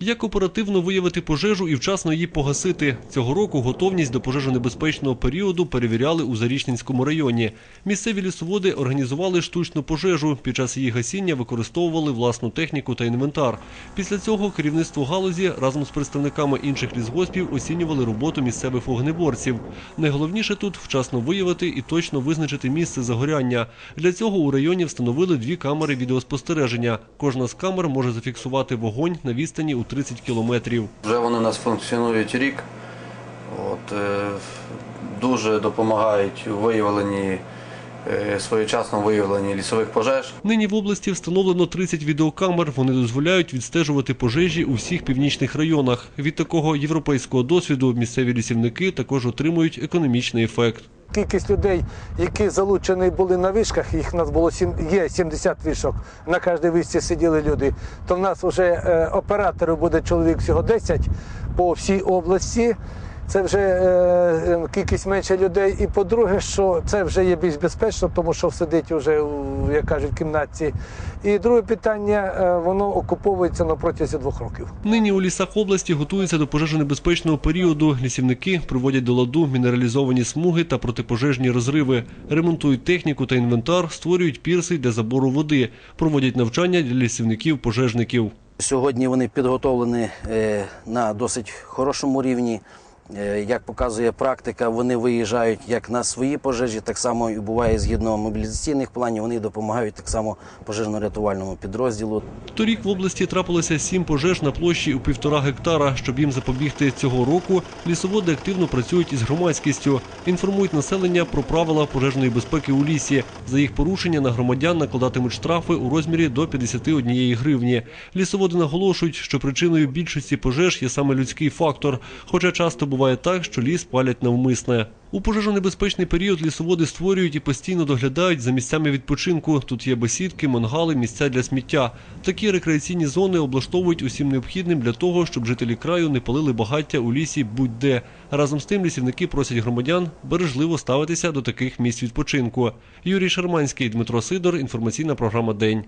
Як оперативно виявити пожежу і вчасно її погасити? Цього року готовність до пожежонебезпечного періоду перевіряли у Зарічненському районі. Місцеві лісоводи організували штучну пожежу. Під час її гасіння використовували власну техніку та інвентар. Після цього керівництво галузі разом з представниками інших лісгоспів оцінювали роботу місцевих вогнеборців. Найголовніше тут вчасно виявити і точно визначити місце загоряння. Для цього у районі встановили дві камери відеоспостереження. Кожна з камер може зафіксувати вогонь на відстані у 30 кілометрів. Вже вони у нас функціонують рік. От, е, дуже допомагають у виявленні, е, своєчасному виявленні лісових пожеж. Нині в області встановлено 30 відеокамер. Вони дозволяють відстежувати пожежі у всіх північних районах. Від такого європейського досвіду місцеві лісівники також отримують економічний ефект. Кількість людей, які залучені були на вишках, їх у нас було сім, є 70 вишок. На кожній вишці сиділи люди. То в нас вже е, операторів буде чоловік всього 10 по всій області. Це вже е, е, кількість менше людей. І по-друге, що це вже є більш безпечно, тому що сидить вже, як кажуть, в кімнаті. І друге питання, е, воно окуповується на протязі двох років. Нині у лісах області готуються до пожежонебезпечного періоду. Лісівники приводять до ладу мінералізовані смуги та протипожежні розриви, ремонтують техніку та інвентар, створюють пірси для забору води, проводять навчання для лісівників-пожежників. Сьогодні вони підготовлені е, на досить хорошому рівні. Е, Як показує практика, вони виїжджають як на свої пожежі, так само і буває згідно мобілізаційних планів. Вони допомагають так само пожежно-рятувальному підрозділу. Торік в області трапилося сім пожеж на площі у півтора гектара. Щоб їм запобігти цього року, лісоводи активно працюють із громадськістю, інформують населення про правила пожежної безпеки у лісі. За їх порушення на громадян накладатимуть штрафи у розмірі до 51 гривні. Лісоводи наголошують, що причиною більшості пожеж є саме людський фактор, хоча часто буває так, що ліс палять навмисне. У пожежонебезпечний період лісоводи створюють і постійно доглядають за місцями відпочинку. Тут є бесідки, мангали, місця для сміття. Такі рекреаційні зони облаштовують усім необхідним для того, щоб жителі краю не палили багаття у лісі будь-де. Разом з тим лісівники просять громадян бережливо ставитися до таких місць відпочинку. Юрій Шарманський, Дмитро Сидор. Інформаційна програма День.